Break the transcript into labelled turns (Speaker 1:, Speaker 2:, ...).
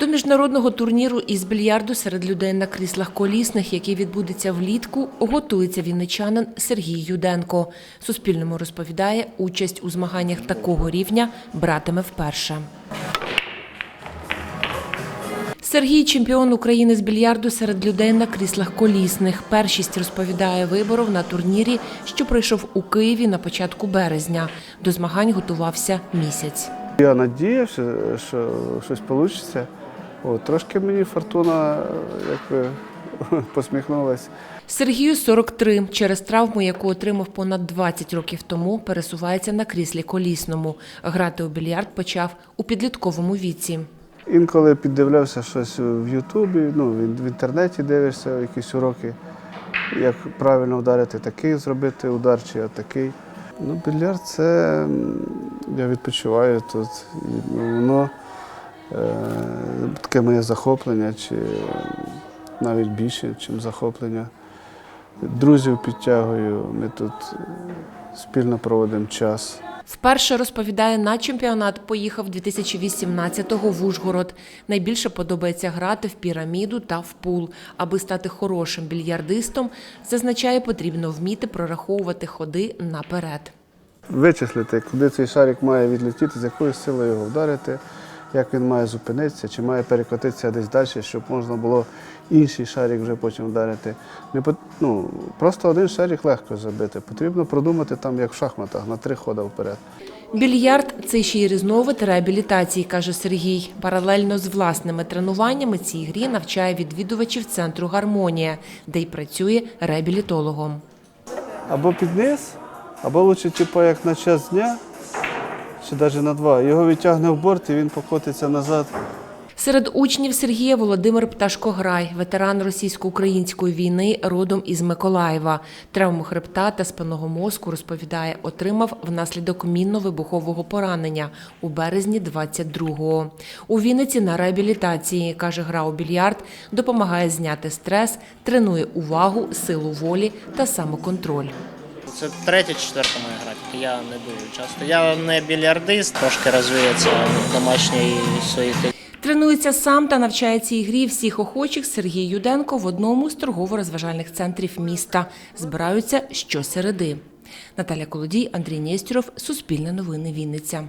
Speaker 1: До міжнародного турніру із більярду серед людей на кріслах колісних, який відбудеться влітку, готується вінничанин Сергій Юденко. Суспільному розповідає, участь у змаганнях такого рівня братиме вперше. Сергій чемпіон України з більярду серед людей на кріслах колісних. Першість розповідає виборов на турнірі, що пройшов у Києві на початку березня. До змагань готувався місяць.
Speaker 2: Я надіявся, що щось вийде. От, трошки мені фортуна е, якби посміхнулася.
Speaker 1: Сергію 43. Через травму, яку отримав понад 20 років тому, пересувається на кріслі колісному. Грати у більярд почав у підлітковому віці.
Speaker 2: Інколи піддивлявся щось в Ютубі, ну, в інтернеті дивишся якісь уроки, як правильно вдарити такий, зробити удар чи такий. Ну, більярд це я відпочиваю тут. Воно таке моє захоплення, чи навіть більше, ніж захоплення. Друзів підтягую, ми тут е, спільно проводимо час.
Speaker 1: Вперше розповідає, на чемпіонат поїхав 2018-го в Ужгород. Найбільше подобається грати в піраміду та в пул. Аби стати хорошим більярдистом, зазначає, потрібно вміти прораховувати ходи наперед.
Speaker 2: Вичислити, куди цей шарик має відлетіти, з якою силою його вдарити, як він має зупинитися, чи має перекотитися десь далі, щоб можна було інший шарик вже потім вдарити. Не пот- ну, просто один шарик легко забити. Потрібно продумати там, як в шахматах, на три хода вперед.
Speaker 1: Більярд це ще й різновид реабілітації, каже Сергій. Паралельно з власними тренуваннями цій грі навчає відвідувачів центру Гармонія, де й працює реабілітологом.
Speaker 2: Або під низ, або лучше, типу, як на час дня, чи навіть на два. Його відтягне в борт і він покотиться назад.
Speaker 1: Серед учнів Сергія Володимир Пташкограй, ветеран російсько-української війни, родом із Миколаєва. Травму хребта та спинного мозку розповідає, отримав внаслідок мінно-вибухового поранення у березні 22-го. У Вінниці на реабілітації каже, гра у більярд допомагає зняти стрес, тренує увагу, силу волі та самоконтроль.
Speaker 3: Це третя, четверта моя гра, тільки я не дуже часто. Я не більярдист, трошки розвіється домашньої суєти.
Speaker 1: Тренується сам та навчає цій грі всіх охочих Сергій Юденко в одному з торгово-розважальних центрів міста. Збираються щосереди. Наталя Колодій, Андрій Нєстюров, Суспільне новини Вінниця.